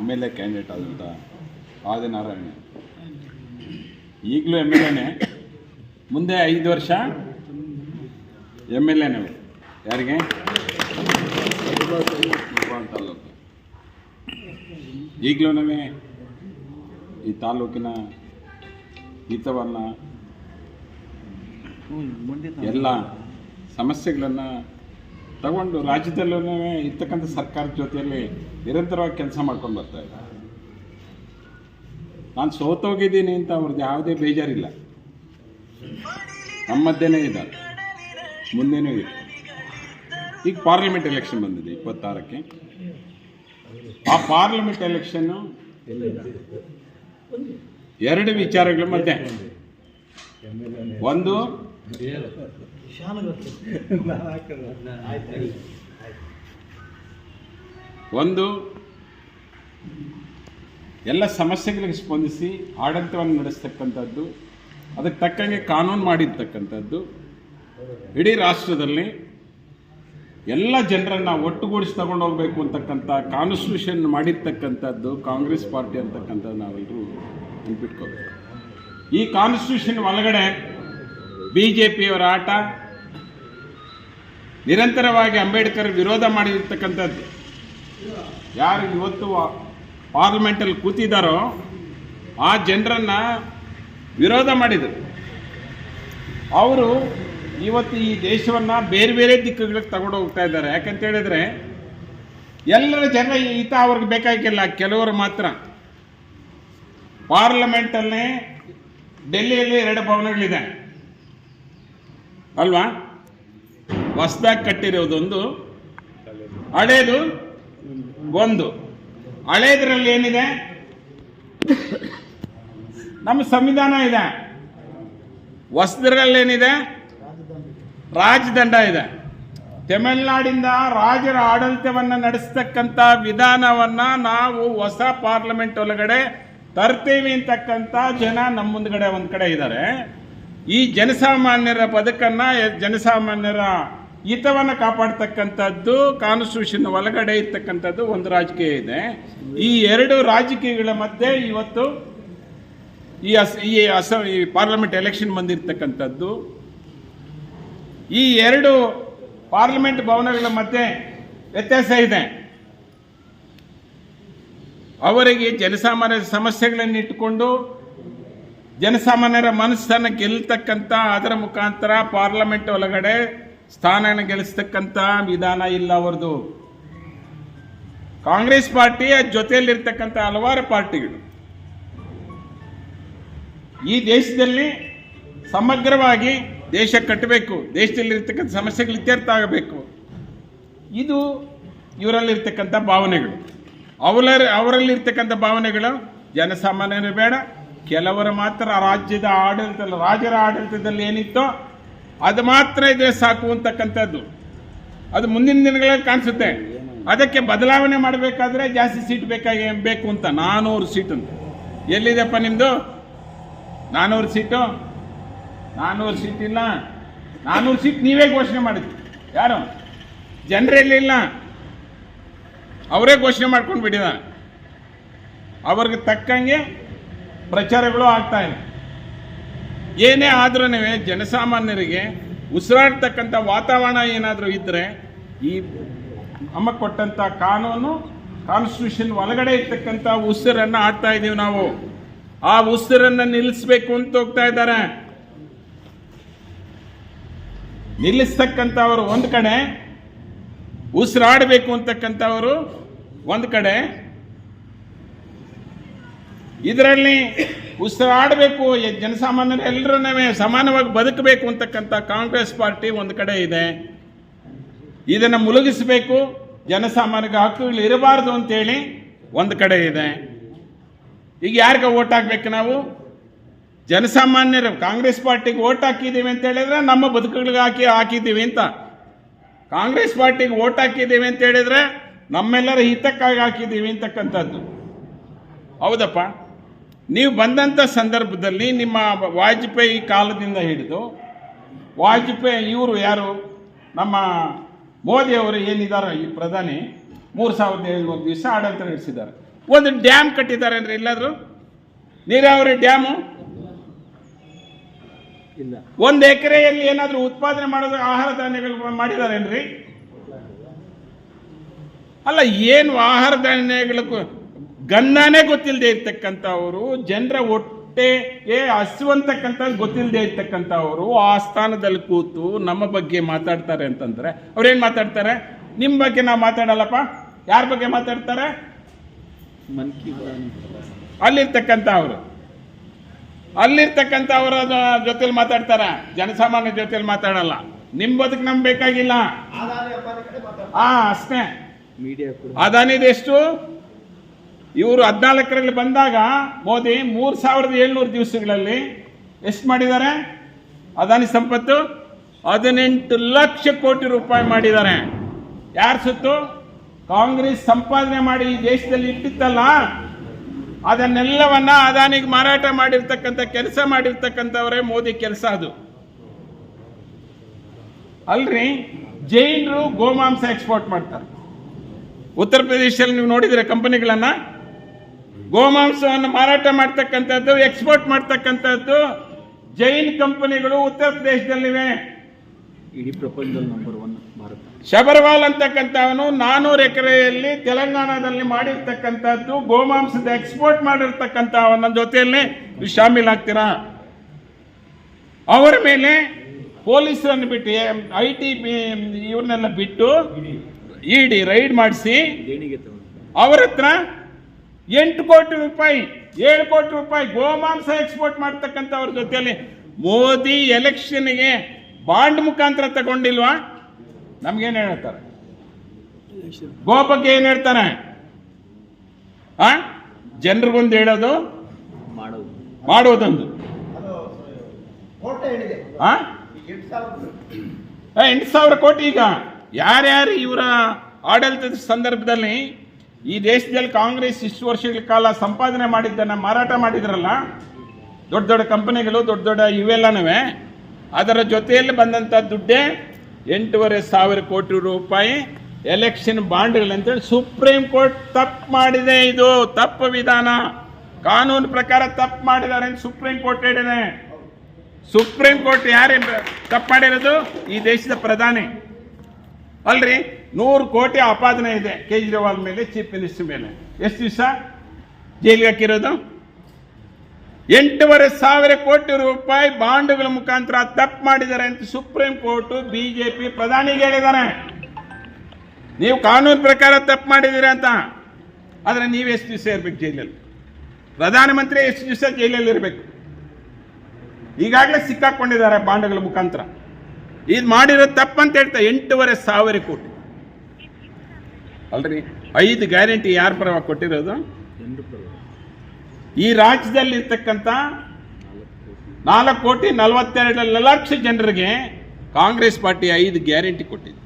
M L A candidate ಆದಂಥ ಆದಿನಾರಾಯಣ ಈಗಲೂ M L ಎನೇ ಮುಂದೆ ಐದು ವರ್ಷ ಎಂ ಎಲ್ ಎನೇ ಯಾರಿಗೆ ಈಗಲೂ ತಾಲೂಕು ಈಗಲೂ ಈ ತಾಲೂಕಿನ ಹಿತವನ್ನು ಎಲ್ಲ ಸಮಸ್ಯೆಗಳನ್ನು ತಗೊಂಡು ರಾಜ್ಯದಲ್ಲೂ ಇರ್ತಕ್ಕಂಥ ಸರ್ಕಾರದ ಜೊತೆಯಲ್ಲಿ ನಿರಂತರವಾಗಿ ಕೆಲಸ ಮಾಡ್ಕೊಂಡು ಬರ್ತಾ ಇದ್ದಾರೆ ನಾನು ಸೋತೋಗಿದ್ದೀನಿ ಅಂತ ಅವ್ರದ್ದು ಯಾವುದೇ ಬೇಜಾರಿಲ್ಲ. ನಮ್ಮದ್ದೇನೇ ಇದೆ. ಇದ್ದಾರೆ ಮುಂದೆನೂ ಇದೆ ಈಗ ಪಾರ್ಲಿಮೆಂಟ್ ಎಲೆಕ್ಷನ್ ಬಂದಿದೆ ಇಪ್ಪತ್ತಾರಕ್ಕೆ. ಆ ಪಾರ್ಲಿಮೆಂಟ್ ಎಲೆಕ್ಷನ್ನು ಎರಡು ವಿಚಾರಗಳ ಮಧ್ಯೆ ಒಂದು ಒಂದು ಎಲ್ಲ ಸಮಸ್ಯೆಗಳಿಗೆ ಸ್ಪಂದಿಸಿ ಆಡಳಿತವನ್ನು ನಡೆಸ್ತಕ್ಕಂಥದ್ದು ಅದಕ್ಕೆ ತಕ್ಕಂಗೆ ಕಾನೂನು ಮಾಡಿರ್ತಕ್ಕಂಥದ್ದು ಇಡೀ ರಾಷ್ಟ್ರದಲ್ಲಿ ಎಲ್ಲ ಜನರನ್ನು ಒಟ್ಟುಗೂಡಿಸಿ ತಗೊಂಡು ಹೋಗಬೇಕು ಅಂತಕ್ಕಂಥ ಕಾನ್ಸ್ಟಿಟ್ಯೂಷನ್ ಮಾಡಿರ್ತಕ್ಕಂಥದ್ದು ಕಾಂಗ್ರೆಸ್ ಪಾರ್ಟಿ ಅಂತಕ್ಕಂಥದ್ದು ನಾವೆಲ್ಲರೂ ನೆನ್ಪಿಟ್ಕೋಬೇಕು. ಈ ಕಾನ್ಸ್ಟಿಟ್ಯೂಷನ್ ಒಳಗಡೆ ಬಿ ಜೆ ಪಿಯವರ ಆಟ ನಿರಂತರವಾಗಿ ಅಂಬೇಡ್ಕರ್ ವಿರೋಧ ಮಾಡಿರ್ತಕ್ಕಂಥದ್ದು. ಯಾರು ಇವತ್ತು ಪಾರ್ಲಿಮೆಂಟಲ್ಲಿ ಕೂತಿದ್ದಾರೋ ಆ ಜನರನ್ನು ವಿರೋಧ ಮಾಡಿದರು. ಅವರು ಇವತ್ತು ಈ ದೇಶವನ್ನು ಬೇರೆ ಬೇರೆ ದಿಕ್ಕುಗಳಿಗೆ ತಗೊಂಡು ಹೋಗ್ತಾ ಇದ್ದಾರೆ. ಯಾಕಂತ ಹೇಳಿದ್ರೆ ಎಲ್ಲರ ಜನ ಹಿತ ಅವ್ರಿಗೆ ಬೇಕಾಗಿಲ್ಲ. ಕೆಲವರು ಮಾತ್ರ. ಪಾರ್ಲಿಮೆಂಟಲ್ಲೇ ಡೆಲ್ಲಿಯಲ್ಲಿ ಎರಡು ಭವನಗಳಿದೆ. ಅಲ್ವಾ? ಹೊಸದಾಗಿ ಕಟ್ಟಿರೋದೊಂದು ಹಳೇದು ಒಂದು. ಹಳೇದ್ರಲ್ಲಿ ಏನಿದೆ? ನಮ್ಮ ಸಂವಿಧಾನ ಇದೆ. ಹೊಸದ್ರಲ್ಲಿ ಏನಿದೆ? ರಾಜದಂಡ ಇದೆ. ತಮಿಳುನಾಡಿಂದ ರಾಜರ ಆಡಳಿತವನ್ನು ನಡೆಸ್ತಕ್ಕಂಥ ವಿಧಾನವನ್ನ ನಾವು ಹೊಸ ಪಾರ್ಲಿಮೆಂಟ್ ಒಳಗಡೆ ತರ್ತೀವಿ ಅಂತಕ್ಕಂಥ ಜನ ನಮ್ಮ ಮುಂದ್ಗಡೆ ಒಂದ್ ಕಡೆ ಇದ್ದಾರೆ ಈ ಜನಸಾಮಾನ್ಯರ ಬದುಕನ್ನ, ಜನಸಾಮಾನ್ಯರ ಹಿತವನ್ನು ಕಾಪಾಡ್ತಕ್ಕಂಥದ್ದು ಕಾನ್ಸ್ಟಿಟ್ಯೂಷನ್ ಒಳಗಡೆ ಇರ್ತಕ್ಕಂಥದ್ದು ಒಂದು ರಾಜಕೀಯ ಇದೆ. ಈ ಎರಡು ರಾಜಕೀಯಗಳ ಮಧ್ಯೆ ಇವತ್ತು ಈ ಅಸ್, ಈ ಅಸ, ಈ ಪಾರ್ಲಿಮೆಂಟ್ ಎಲೆಕ್ಷನ್ ಬಂದಿರತಕ್ಕಂಥದ್ದು. ಈ ಎರಡು ಪಾರ್ಲಿಮೆಂಟ್ ಭವನಗಳ ಮಧ್ಯೆ ವ್ಯತ್ಯಾಸ ಇದೆ. ಅವರಿಗೆ ಜನಸಾಮಾನ್ಯರ ಸಮಸ್ಯೆಗಳನ್ನು ಇಟ್ಟುಕೊಂಡು ಜನಸಾಮಾನ್ಯರ ಮನಸ್ಸನ್ನು ಗೆಲ್ತಕ್ಕಂಥ ಅದರ ಮುಖಾಂತರ ಪಾರ್ಲಿಮೆಂಟ್ ಒಳಗಡೆ ಸ್ಥಾನ ಗೆಲ್ಲಿಸ್ತಕ್ಕಂಥ ವಿಧಾನ ಇಲ್ಲ ಅವರದು. ಕಾಂಗ್ರೆಸ್ ಪಾರ್ಟಿಯ ಜೊತೆಯಲ್ಲಿರ್ತಕ್ಕಂಥ ಹಲವಾರು ಪಾರ್ಟಿಗಳು. ಈ ದೇಶದಲ್ಲಿ ಸಮಗ್ರವಾಗಿ ದೇಶ ಕಟ್ಟಬೇಕು, ದೇಶದಲ್ಲಿರ್ತಕ್ಕಂಥ ಸಮಸ್ಯೆಗಳು ಇತ್ಯರ್ಥ ಆಗಬೇಕು ಇದು ಇವರಲ್ಲಿರ್ತಕ್ಕಂಥ ಭಾವನೆಗಳು. ಅವರ ಅವರಲ್ಲಿರ್ತಕ್ಕಂಥ ಭಾವನೆಗಳು ಜನಸಾಮಾನ್ಯರು ಬೇಡ. ಕೆಲವರು ಮಾತ್ರ ರಾಜ್ಯದ ಆಡಳಿತ ರಾಜರ ಆಡಳಿತದಲ್ಲಿ ಏನಿತ್ತೋ ಅದು ಮಾತ್ರ ಇದ್ರೆ ಸಾಕು ಅಂತಕ್ಕಂಥದ್ದು. ಅದು ಮುಂದಿನ ದಿನಗಳಲ್ಲಿ ಕಾಣಿಸುತ್ತೆ. ಅದಕ್ಕೆ ಬದಲಾವಣೆ ಮಾಡಬೇಕಾದ್ರೆ ಜಾಸ್ತಿ ಸೀಟ್ ಬೇಕಾಗಿ ಬೇಕು ಅಂತ. ನಾನ್ನೂರು ಸೀಟ್ ಅಂತ. ಎಲ್ಲಿದೆಪ್ಪ ನಿಮ್ಮದು ನಾನ್ನೂರು ಸೀಟು? ನಾನ್ನೂರು ಸೀಟ್ ಇಲ್ಲ. ನಾನ್ನೂರು ಸೀಟ್ ನೀವೇ ಘೋಷಣೆ ಮಾಡಿದ್ರಿ. ಯಾರು? ಜನರಲ್ಲಿಲ್ಲ ಅವರೇ ಘೋಷಣೆ ಮಾಡ್ಕೊಂಡು ಬಿಟ್ಟಿದ ಅವ್ರಿಗೆ ತಕ್ಕಂಗೆ ಪ್ರಚಾರಗಳು ಆಗ್ತಾ ಇದೆ. ಏನೇ ಆದ್ರೂ ಜನಸಾಮಾನ್ಯರಿಗೆ ಉಸಿರಾಡ್ತಕ್ಕಂಥ ವಾತಾವರಣ ಏನಾದರೂ ಇದ್ದರೆ ಈ ಅಮ್ಮ ಕೊಟ್ಟಂಥ ಕಾನೂನು ಕಾನ್ಸ್ಟಿಟ್ಯೂಷನ್ ಒಳಗಡೆ ಇರ್ತಕ್ಕಂಥ ಉಸಿರನ್ನು ಆಡ್ತಾ ಇದ್ದೀವಿ ನಾವು. ಆ ಉಸಿರನ್ನು ನಿಲ್ಲಿಸ್ಬೇಕು ಅಂತ ಹೋಗ್ತಾ ಇದ್ದಾರೆ. ನಿಲ್ಲಿಸ್ತಕ್ಕಂಥವರು ಒಂದು ಕಡೆ, ಉಸಿರಾಡಬೇಕು ಅಂತಕ್ಕಂಥವರು ಒಂದು ಕಡೆ ಇದರಲ್ಲಿ ಉಸಿರಾಡಬೇಕು ಜನಸಾಮಾನ್ಯರು ಎಲ್ಲರನ್ನೂ ಸಮಾನವಾಗಿ ಬದುಕಬೇಕು ಅಂತಕ್ಕಂಥ ಕಾಂಗ್ರೆಸ್ ಪಾರ್ಟಿ ಒಂದು ಕಡೆ ಇದೆ. ಇದನ್ನು ಮುಳುಗಿಸಬೇಕು, ಜನಸಾಮಾನ್ಯರಿಗೆ ಹಕ್ಕುಗಳು ಇರಬಾರ್ದು ಅಂತೇಳಿ ಒಂದು ಕಡೆ ಇದೆ. ಈಗ ಯಾರಿಗೆ ಓಟ್ ಹಾಕ್ಬೇಕು ನಾವು? ಜನಸಾಮಾನ್ಯರು, ಕಾಂಗ್ರೆಸ್ ಪಾರ್ಟಿಗೆ ಓಟ್ ಹಾಕಿದ್ದೀವಿ ಅಂತ ಹೇಳಿದ್ರೆ ನಮ್ಮ ಬದುಕುಗಳಿಗೆ ಹಾಕಿ ಹಾಕಿದ್ದೀವಿ ಅಂತ. ಕಾಂಗ್ರೆಸ್ ಪಾರ್ಟಿಗೆ ಓಟ್ ಹಾಕಿದ್ದೀವಿ ಅಂತ ಹೇಳಿದ್ರೆ ನಮ್ಮೆಲ್ಲರ ಹಿತಕ್ಕಾಗಿ ಹಾಕಿದ್ದೀವಿ ಅಂತಕ್ಕಂಥದ್ದು. ಹೌದಪ್ಪ? ನೀವು ಬಂದಂಥ ಸಂದರ್ಭದಲ್ಲಿ ನಿಮ್ಮ ವಾಜಪೇಯಿ ಕಾಲದಿಂದ ಹಿಡಿದು ವಾಜಪೇಯಿ ಇವರು ಯಾರು? ನಮ್ಮ ಮೋದಿಯವರು ಏನಿದ್ದಾರೆ ಈ ಪ್ರಧಾನಿ ಮೂರು ಸಾವಿರದ ಏಳ್ನೂರು ದಿವಸ ಆಡಳಿತ ನಡೆಸಿದ್ದಾರೆ. ಒಂದು ಡ್ಯಾಮ್ ಕಟ್ಟಿದ್ದಾರೆ ಅಂದ್ರೆ ಎಲ್ಲಾದರೂ? ನೀರಾವರಿ ಡ್ಯಾಮು? ಇಲ್ಲ. ಒಂದು ಎಕರೆಯಲ್ಲಿ ಏನಾದರೂ ಉತ್ಪಾದನೆ ಮಾಡೋದು ಆಹಾರ ಧಾನ್ಯಗಳು ಮಾಡಿದಾರೇನ್ರಿ? ಅಲ್ಲ ಏನು ಆಹಾರ ಧಾನ್ಯಗಳು ಗನ್ನನೇ ಗೊತ್ತಿಲ್ಲದೆ ಇರ್ತಕ್ಕಂಥವರು ಜನರ ಹೊಟ್ಟೆಗೆ ಹಸುವಂತಕ್ಕಂಥ ಗೊತ್ತಿಲ್ಲದೆ ಇರ್ತಕ್ಕಂಥವರು ಆ ಸ್ಥಾನದಲ್ಲಿ ಕೂತು ನಮ್ಮ ಬಗ್ಗೆ ಮಾತಾಡ್ತಾರೆ ಅಂತಂದ್ರೆ ಅವ್ರೇನು ಮಾತಾಡ್ತಾರೆ? ನಿಮ್ಮ ಬಗ್ಗೆ ನಾವು ಮಾತಾಡಲ್ಲಪ್ಪ. ಯಾರ ಬಗ್ಗೆ ಮಾತಾಡ್ತಾರೆ? ಮನ್ ಕಿ ಅಲ್ಲಿರ್ತಕ್ಕಂಥ ಅವರು ಅಲ್ಲಿರ್ತಕ್ಕಂಥ ಅವರ ಜೊತೆಲಿ ಮಾತಾಡ್ತಾರ. ಜನಸಾಮಾನ್ಯ ಜೊತೆಲಿ ಮಾತಾಡಲ್ಲ. ನಿಮ್ ಬದುಕು ನಮ್ಗೆ ಬೇಕಾಗಿಲ್ಲ. ಹಾ ಅಷ್ಟೇ. ಮೀಡಿಯಾ ಕೂಡ. ಅದಾನಿದ ಎಷ್ಟು ಇವರು ಹದಿನಾಲ್ಕರಲ್ಲಿ ಬಂದಾಗ ಮೋದಿ ಮೂರು ಸಾವಿರದ ಏಳ್ನೂರು ದಿವಸಗಳಲ್ಲಿ ಎಷ್ಟು ಮಾಡಿದ್ದಾರೆ? ಅದಾನಿ ಸಂಪತ್ತು ಹದಿನೆಂಟು ಲಕ್ಷ ಕೋಟಿ ರೂಪಾಯಿ ಮಾಡಿದ್ದಾರೆ. ಯಾರ ಸುತ್ತು? ಕಾಂಗ್ರೆಸ್ ಸಂಪಾದನೆ ಮಾಡಿ ಈ ದೇಶದಲ್ಲಿ ಇಟ್ಟಿತ್ತಲ್ಲ? ಅದನ್ನೆಲ್ಲವನ್ನ ಅದಾನಿಗೆ ಮಾರಾಟ ಮಾಡಿರ್ತಕ್ಕಂಥ ಕೆಲಸ ಮಾಡಿರ್ತಕ್ಕಂಥವರೇ ಮೋದಿ ಕೆಲಸ ಅದು. ಅಲ್ರಿ, ಜೈನರು ಗೋಮಾಂಸ ಎಕ್ಸ್ಪೋರ್ಟ್ ಮಾಡ್ತಾರೆ. ಉತ್ತರ ಪ್ರದೇಶದಲ್ಲಿ ನೀವು ನೋಡಿದ್ರೆ ಕಂಪನಿಗಳನ್ನ ಗೋಮಾಂಸವನ್ನು ಮಾರಾಟ ಮಾಡ್ತಕ್ಕಂಥದ್ದು ಎಕ್ಸ್ಪೋರ್ಟ್ ಮಾಡ್ತಕ್ಕಂಥದ್ದು ಜೈನ್ ಕಂಪನಿಗಳು ಉತ್ತರ ಪ್ರದೇಶದಲ್ಲಿವೆ. ಇಡೀ ಪ್ರಪಂಚದಲ್ಲಿ ನಂಬರ್ ಒನ್ ಭಾರತ. ಶಬರ್ವಾಲ್ ಅಂತಕ್ಕಂಥವನು ನಾನೂರು ಎಕರೆಯಲ್ಲಿ ತೆಲಂಗಾಣದಲ್ಲಿ ಮಾಡಿರ್ತಕ್ಕಂಥದ್ದು ಗೋಮಾಂಸದ ಎಕ್ಸ್ಪೋರ್ಟ್ ಮಾಡಿರ್ತಕ್ಕಂಥವನ ಜೊತೆಯಲ್ಲಿ ಶಾಮೀಲ್ ಆಗ್ತೀರಾ? ಅವರ ಮೇಲೆ ಪೊಲೀಸರನ್ನು ಬಿಟ್ಟು ಐ ಟಿ ಇವ್ರನ್ನೆಲ್ಲ ಬಿಟ್ಟು ಇಡಿ. ರೈಡ್ ಮಾಡಿಸಿ ಅವರ ಹತ್ರ ಎಂಟು ಕೋಟಿ ರೂಪಾಯಿ, ಏಳು ಕೋಟಿ ರೂಪಾಯಿ ಗೋಮಾಂಸ ಎಕ್ಸ್ಪೋರ್ಟ್ ಮಾಡ್ತಕ್ಕಂಥವ್ರ ಜೊತೆಯಲ್ಲಿ ಮೋದಿ ಎಲೆಕ್ಷನ್ಗೆ ಬಾಂಡ್ ಮುಖಾಂತರ ತಗೊಂಡಿಲ್ವಾ? ನಮ್ಗೇನ್ ಹೇಳ್ತಾರೆ? ಗೋ ಬಗ್ಗೆ ಏನ್ ಹೇಳ್ತಾರೆ? ಆ? ಜನರಿಗೊಂದು ಹೇಳೋದು? ಮಾಡೋದು ಮಾಡೋದೊಂದು ಎಂಟು ಸಾವಿರ ಕೋಟಿ ಈಗ. ಯಾರ್ಯಾರು ಇವರ ಆಡಳಿತದ ಸಂದರ್ಭದಲ್ಲಿ ಈ ದೇಶದಲ್ಲಿ ಕಾಂಗ್ರೆಸ್ ಇಷ್ಟು ವರ್ಷಗಳ ಕಾಲ ಸಂಪಾದನೆ ಮಾಡಿದ್ದನ್ನು ಮಾರಾಟ ಮಾಡಿದ್ರಲ್ಲ, ದೊಡ್ಡ ದೊಡ್ಡ ಕಂಪನಿಗಳು, ದೊಡ್ಡ ದೊಡ್ಡ ಇವೆಲ್ಲನೂ ಅದರ ಜೊತೆಯಲ್ಲಿ ಬಂದಂಥ ದುಡ್ಡೇ ಎಂಟೂವರೆ ಸಾವಿರ ಕೋಟಿ ರೂಪಾಯಿ ಎಲೆಕ್ಷನ್ ಬಾಂಡ್ಗಳಂತೇಳಿ ಸುಪ್ರೀಂ ಕೋರ್ಟ್ ತಪ್ಪು ಮಾಡಿದೆ ಇದು, ತಪ್ಪು ವಿಧಾನ. ಕಾನೂನು ಪ್ರಕಾರ ತಪ್ಪು ಮಾಡಿದ್ದಾರೆ ಸುಪ್ರೀಂ ಕೋರ್ಟ್ ಹೇಳಿದೆ. ಸುಪ್ರೀಂ ಕೋರ್ಟ್ ಯಾರೇ ತಪ್ಪು ಮಾಡಿರೋದು ಈ ದೇಶದ ಪ್ರಧಾನಿ. ಅಲ್ರಿ? ನೂರು ಕೋಟಿ ಆಪಾದನೆ ಇದೆ ಕೇಜ್ರಿವಾಲ್ ಮೇಲೆ, ಚೀಫ್ ಮಿನಿಸ್ಟರ್ ಮೇಲೆ. ಎಷ್ಟು ದಿವಸ? ಜೈಲಿಗೆ ಹಾಕಿರೋದು? ಎಂಟೂವರೆ ಸಾವಿರ ಕೋಟಿ ರೂಪಾಯಿ ಬಾಂಡ್ಗಳ ಮುಖಾಂತರ ತಪ್ಪು ಮಾಡಿದ್ದಾರೆ ಅಂತ ಸುಪ್ರೀಂ ಕೋರ್ಟ್, ಬಿಜೆಪಿ ಪ್ರಧಾನಿಗೆ ಹೇಳಿದ್ದಾರೆ ನೀವು ಕಾನೂನು ಪ್ರಕಾರ ತಪ್ಪು ಮಾಡಿದ್ದೀರಿ ಅಂತ. ಆದರೆ ನೀವು ಎಷ್ಟು ದಿವಸ ಇರಬೇಕು ಜೈಲಲ್ಲಿ? ಪ್ರಧಾನಮಂತ್ರಿ ಎಷ್ಟು ದಿವಸ ಜೈಲಲ್ಲಿ ಇರಬೇಕು? ಈಗಾಗಲೇ ಸಿಕ್ಕಾಕೊಂಡಿದ್ದಾರೆ ಬಾಂಡ್ಗಳ ಮುಖಾಂತರ. ಇದು ಮಾಡಿರೋ ತಪ್ಪಂತ ಹೇಳ್ತಾ ಎಂಟೂವರೆ ಸಾವಿರ ಕೋಟಿ. ಅಲ್ರಿ ಐದು ಗ್ಯಾರಂಟಿ ಯಾರ ಪರವಾಗಿ ಕೊಟ್ಟಿರೋದು? ಈ ರಾಜ್ಯದಲ್ಲಿ ಇರ್ತಕ್ಕಂಥ ನಾಲ್ಕು ಕೋಟಿ ನಾಲ್ಕು ಕೋಟಿ ನಲವತ್ತೆರಡು ಲಕ್ಷ ಜನರಿಗೆ ಕಾಂಗ್ರೆಸ್ ಪಾರ್ಟಿ ಐದು ಗ್ಯಾರಂಟಿ ಕೊಟ್ಟಿದೆ.